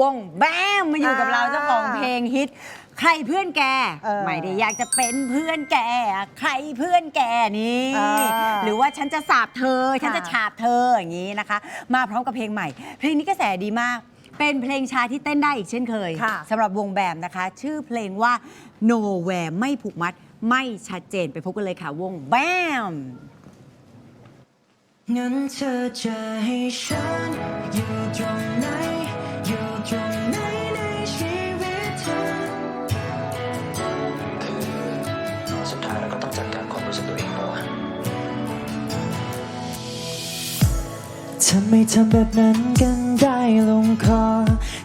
วงแบมมาอยู่กับเราอ่าเจ้าของเพลงฮิต ใครเพื่อนแกเออไม่ได้อยากจะเป็นเพื่อนแก ใครเพื่อนแกนี่อ่าหรือว่าฉันจะสาบเธอ ฉันจะค่ะฉาบเธออย่างนี้นะคะ มาพร้อมกับเพลงใหม่ เพลงนี้กระแสดีมาก เป็นเพลงช้าที่เต้นได้อีกเช่นเคยค่ะสำหรับวงแบมนะคะ ชื่อเพลงว่า Nowhere ไม่ผูกมัด ไม่ชัดเจนไปพบกันเลยค่ะวงแบมงั้นเธอจะให้ฉันอยู่ตรงไหน ทำไมทำแบบนั้นกันได้ลงคอ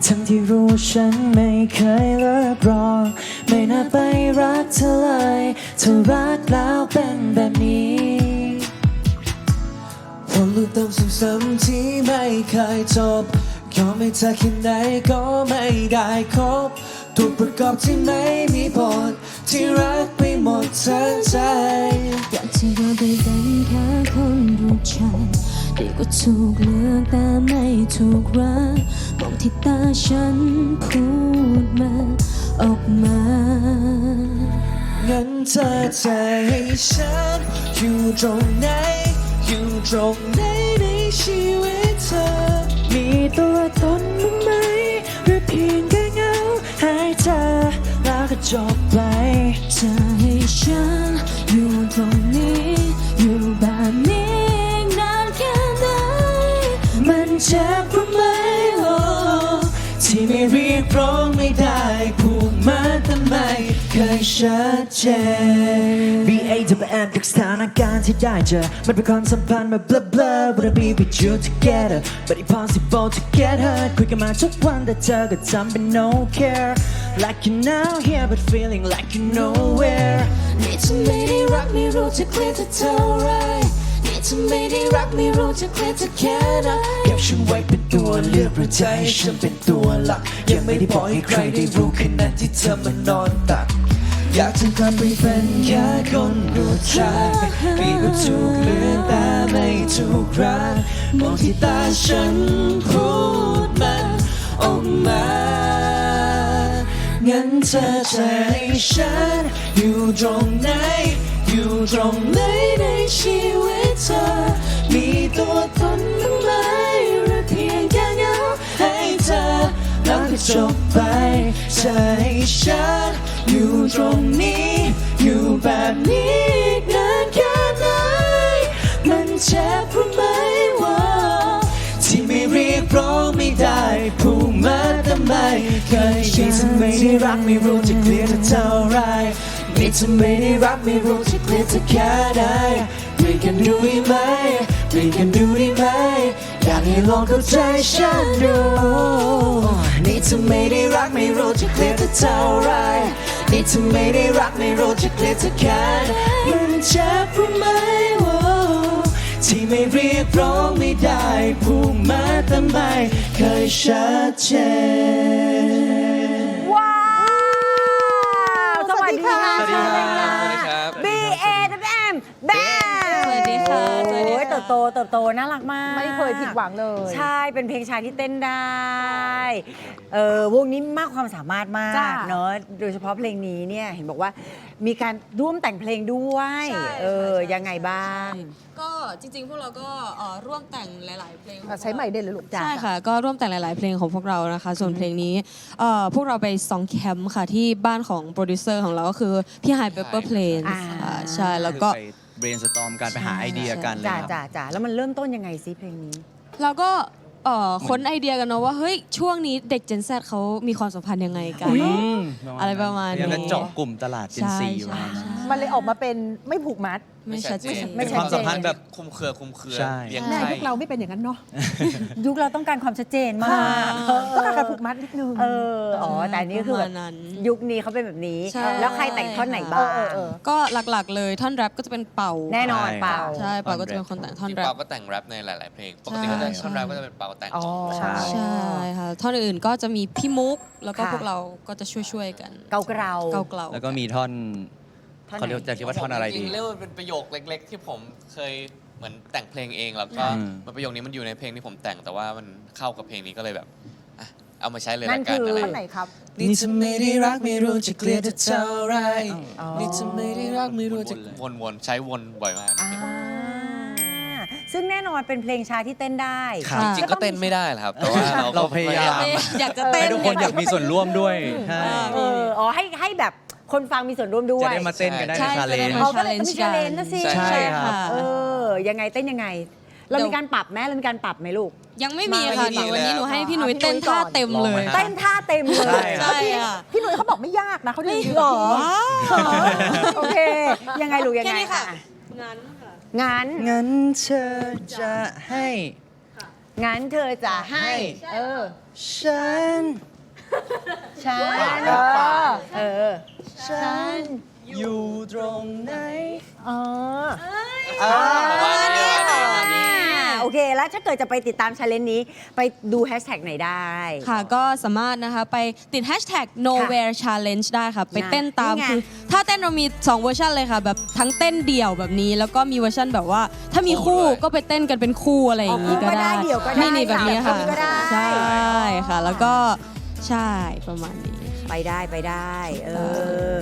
ทั้งที่รู้ฉันไม่เคยเลิกรอ ไม่น่าไปรักเธอเลยเธอรักแล้วเป็นแบบนี้วนลูปเดิมซ้ำๆที่ไม่เคยจบยอมให้เธอแค่ไหนก็ไม่ได้ครบตัวประกอบที่ไม่มีบทที่รักไปหมดทั้งใจ อยากจะเราไปเป็นแค่คนรู้จัก ดีกว่าถูกเลือกแต่ไม่ถูกรักมองที่ตาฉันพูดมาออกมา งั้นเธอจะให้ฉันอยู่ตรงไหน อยู่ตรงไหนในชีวิตเธอ มีตัวตนบ้างไหม หรือเพียงแค่เงาให้เธอแล้วก็จบไปจะให้ฉันอยู่ตรง เคยชัดเจน B A W M จากสถานการณ์ที่ได้เจอ มันเป็นความสัมพันธ์แบบ blah blah wanna be with you together but impossible to get hurt คุยกันมาทุกวันแต่เธอก็ทำเป็น no care like you now here but feeling like you nowhere นี่เธอไม่ได้รักไม่รู้จะเคลียร์เธอเท่าไรนี่เธอไม่ได้รักไม่รู้จะเคลียร์เธอแค่ไหนเก็บฉันไว้เป็นตัวเลือกประใจให้ฉันเป็นตัวหลัก ยังไม่ได้บอกให้ใครได้รู้ขณะที่เธอมานอนตัก อยากจะกลับไปเป็นแค่คนรู้จักมีก็ถูกเลือกแต่ไม่ถูกรักมองที่ตาฉันพูดมันออกมางั้นเธอจะให้ฉันอยู่ตรงไหน อยู่ตรงไหนในชีวิตเธอ มีตัวตนบ้างไหมหรือเพียงแค่เงาให้เธอแล้วก็จบไปให้ฉัน อยู่ตรงนี้ อยู่แบบนี้นานแค่ไหน มันเจ็บรู้ไหมว่า ที่ไม่เรียกร้องไม่ได้พูดมาแต่ไม่เคยคิดจะไม่ได้รักไม่รู้จะเคลียร์เธอเท่าไรนี่จะไม่ได้รักไม่รู้จะเคลียร์เธอแค่ไหนเปลี่ยนกันดูได้ไหมเปลี่ยนกันดูได้ไหมอยากให้ลองเข้าใจฉันดูนี่จะไม่ได้รักไม่รู้จะเคลียร์เธอเท่าไร นี่จะไม่ได้รักไม่รู้จะเคลียร์เธอแค่ไหนมันเจ็บรู้ไหมว่าที่ไม่เรียกร้องไม่ได้พูดมาแต่ไม่เคยชัดเจน ว้าว สวัสดีค่ะ สวัสดีครับ สวัสดีครับ B A W M แบม สวัสดีค่ะสวัสดีค่ะ โอ้ย เติบโตเติบโตน่ารักมากไม่เคยผิดหวังเลย ใช่เป็นเพลงชายที่เต้นได้เออวงนี้มากความสามารถมาจ้ะกเนอะโดยเฉพาะเพลงนี้เนี่ยเห็นบอกว่ามีการร่วมแต่งเพลงด้วยใช่เออใช่ยังไงบ้าง ก็จริงๆ พวกเราก็เอ่อร่วมแต่งหลาย ๆ เพลงอะใช้ใหม่เด่นเลยลูกจ้ะ ใช่ค่ะ ก็ร่วมแต่งหลายๆ เพลงของพวกเรานะคะ ส่วนเพลงนี้เอ่อพวกเราไปซองแคมป์ค่ะที่บ้านของโปรดิวเซอร์ของเราก็คือพี่ไฮเปเปอร์เพลนอ่า ใช่แล้วก็ไป brainstorm กันไปหาไอเดียกันเลยจ้าครับ จ้าจ้าแล้วมันเริ่มต้นยังไงซิเพลงนี้ เราก็เอ่อค้นไอเดียกันเนาะว่าเฮ้ยช่วงนี้เด็ก Gen Z เขามีความสัมพันธ์ยังไงกัน อะไรประมาณนี้ยังจะเจาะกลุ่มตลาด Gen ใช่ Z ใช่มาใช่ มันเลยออกมาเป็นไม่ผูกมัด ไม่ชัดเจน ไม่เป็นชัคดวามเจนสัมพันธ์แบบคุมเครือคุมเครือใช่ เลี้ยงแม่ไข่ยุคเราไม่เป็นอย่างนั้นเนาะยุคเราต้องการความชัดเจนมากต้องการการผูกมัดนิดนึง เอออ๋อแต่อันนี้ก็คือแบบประมาณนั้นยุคนี้เขาเป็นแบบนี้ ใช่ แล้วใครแต่งท่อนไหนเอบ้างอเออเออ ก็หลักๆเลยท่อนแรปก็จะเป็นเป่าแน่นอนใช่เปล่า ใช่เป่าก็จะเป็นคนแต่งท่อนพี่แรเปาปก็แต่งแรปในหลาย ๆ เพลง ปกใช่ติก็จะท่อนแรปก็จะเป็นเปาแต่ง อ๋อ ใช่ ใช่ค่ะท่อนอื่นๆก็จะมีพี่มุกแล้วก็ค่ะ พวกเราก็จะช่วยๆกันเกาเกราเกาเกลาแล้วก็มีท่อน ท่อนไหน เขาเรียกจะเรียกว่าท่อนอะไรจดีริงๆเรียกว่าเป็นประโยคเล็ก ๆ ที่ผมเคยเหมือนแต่งเพลงเองแล้วก็อืม มันประโยคนี้มันอยู่ในเพลงที่ผมแต่งแต่ว่ามันเข้ากับเพลงนี้ก็เลยแบบอะเอามาใช้เลยนั่ละนกันคืออะไรท่อนไหนครับ นี่จะไม่ได้รักไม่รู้จะเกลียดเธอเท่าไรอ๋อ นี่จะไม่ได้รักไม่รู้จะ วนๆใช้วนบ่อยมาก อ่าซึ่งแน่นอนเป็นเพลงช้าที่เต้นได้ครับ จริงๆก็เต้นไม่ได้แหละครับ แต่ว่าเราก็เราพยายาม อยากจะเต้นให้ทุกคนอยากมีส่วนร่วมด้วยใช่ เอออ๋อให้ให้แบบ คนฟังมีส่วนร่วมด้วจะยได้มาเต้นกันได้ใช่ในชาเลนจะได้จ์มาเขาก็เลยต้องมีชาเลนจ์นะสิใช่ใช่ครับ เออยังไงเต้นยังไง เรามีการปรับไหมเรามีการปรับไหมลูก ยังไม่มีค่ะไม่มีเดี๋ยววันนี้เลยหนูให้พี่หนุ่ยอะพี่เต้นหนุ่ยก่อนท่าเต็มเลยลองไหมเต้นท่าเต็มเลยใช่ใช่ค่ะ พี่หนุ่ยเขาบอกไม่ยากนะเขาดูไม่ดีหรอพี่โอเค ยังไงลูกยังไงแค่นี้ค่ะ อ่งั้นค่ะงั้นงั้นเธอจะให้ งั้นเธอจะให้เออฉันฉันเออเออ ฉันอยู่ตรงไหนเออประมาณนี้ประมาณนี้ โอเค แล้วถ้าเกิดจะไปติดตามชาเลนจ์นี้ ไปดูแฮชแท็กไหนได้ ค่ะก็สามารถนะคะไปติด hashtag nowhere challenge ได้ค่ะ ไปเต้นตามนี่ไง คือ ถ้าเต้นเรามี 2 เวอร์ชันเลยค่ะ แบบทั้งเต้นเดี่ยวแบบนี้ แล้วก็มีเวอร์ชันแบบว่า ถ้ามีคู่คู่ด้วย ก็ไปเต้นกันเป็นคู่อะไรอย่างนี้อ๋อคู่ก็ก็ได้ได้เดี่ยวก็ได้นี่นี่แบบนี้ค่ะ สามคนก็ได้ ใช่ค่ะ แล้วก็ใช่ประมาณนี้ ไปได้ไปได้ เออ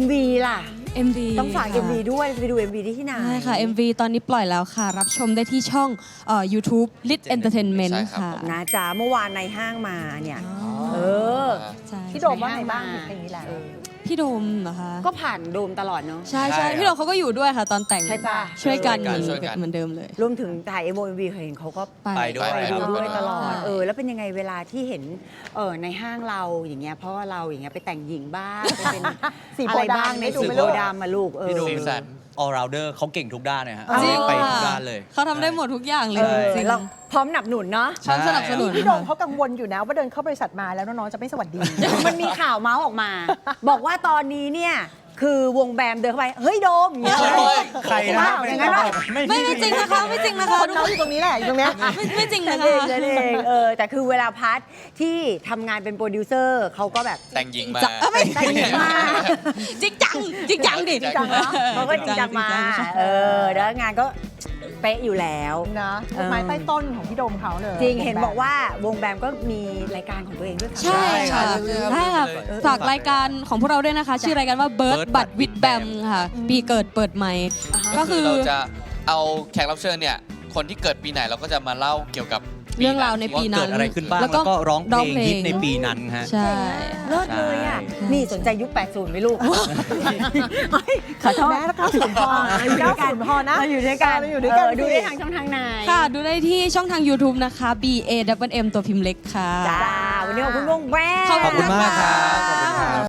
MV ล่ะ MV ต้องฝากค่ะ MV ด้วยจะไปดู MV ได้ที่ไหน ใช่ค่ะ MV ตอนนี้ปล่อยแล้วค่ะ รับชมได้ที่ช่องเอ่อ YouTube Lit Entertainment ใช่ครับ ค่ะ นะจ๊ะเมื่อวานในห้างมาเนี่ย เออ ใช่พี่โดมว่าไงบ้างเพลงนี้แหละพี่โดมเหรอคะก็ผ่านโดมตลอดเนาะ ใช่ใช่ใช่ครับพี่โดมเขาก็อยู่ด้วยค่ะ ตอนแต่งใช่จ้ะ ช่วยกันช่วยกัน เหมือนเดิมเลย รวมถึงถ่าย MV เคยเห็นเขาก็ไปด้วย ไปดูด้วยตลอดใช่เออ แล้วเป็นยังไงเวลาที่เห็นเออในห้างเราอย่างเงี้ยเพราะว่าเราอย่างเงี้ยไปแต่งหญิงบ้างไปเป็นสีอะโพไรธิ์ดำบ้างในได้ดูสีไหมโพลูกธิ์ดำมาลูกเออ พี่โดมสีสัน all rounder เขาเก่งทุกด้านเลยฮะจริง ไปค่ะทุกด้านเลย เขาทำได้หมดทุกอย่างเลยเออจริงเราพร้อมหนับหนุนเนาะ พร้อมสนับสนุน พี่โดมเขากังวลอยู่นะว่าเดินเข้าบริษัทมาแล้วน้องๆจะไม่สวัสดี มันมีข่าวเมาส์ออกมา บอกว่าตอนนี้เนี่ย คือวงแบมเดินเข้าไป เฮ้ยโดมอย่างเงี้ยโอ้ยใครนะว้าวอย่างนั้นเหรอ ไม่ไม่จริงนะคะไม่จริงนะคะคนเขาอยู่ตรงนี้แหละอยู่ตรงเนี้ย ไม่ไม่จริงนั่นะนเองคะนั่นเองเออแต่คือเวลาพาร์ทที่ทำงานเป็นโปรดิวเซอร์เขาก็แบบแต่งหญิงมา จะเอ้ยไม่ แต่งหญิงมาจริงจังจริงจังดิจริงจังเนอะเขาก็จริงจังมา เออแล้วงานก็ เป๊ะอยู่แล้ว นะต้นไม้ใต้ต้นของพี่โดมเขาเลยจริงเห็นบอกว่าวงแบมก็มีรายการของตัวเองด้วยค่ะ ใช่ค่ะใช่ครับใช่ค่ะเออฝากรายการของพวกเราด้วยนะคะ ชื่อรายการว่า Bird Bird But But with with Bam Bam ค่ะ ปีเกิดเปิดใหม่ ก็คือเราจะเอาแขกรับเชิญเนี่ย คนที่เกิดปีไหนเราก็จะมาเล่าเกี่ยวกับ ปีเรื่องราวในปีว่าเกิดอะไรขึ้นบ้าง แล้วก็ร้องเพลง ฮิตในปีนั้นฮะ ใช่ เลิศเลยอะ ใช่ นี่สนใจยุค 80ไหมลูกเฮ้ยขอโทษแม้แล้ว90พอเราอยู่ด้วยกัน90พอนะเราอยู่ด้วยกันเราอยู่ด้วยกันเดูได้สิทางช่องทางไหนค่ะ ดูได้ที่ช่องทาง YouTube นะคะ B A W M ตัวพิมพ์เล็กค่ะ จ้าวันนี้ขอบคุณวงแบมขอบขอบคุณมากครับขอบคุณครับ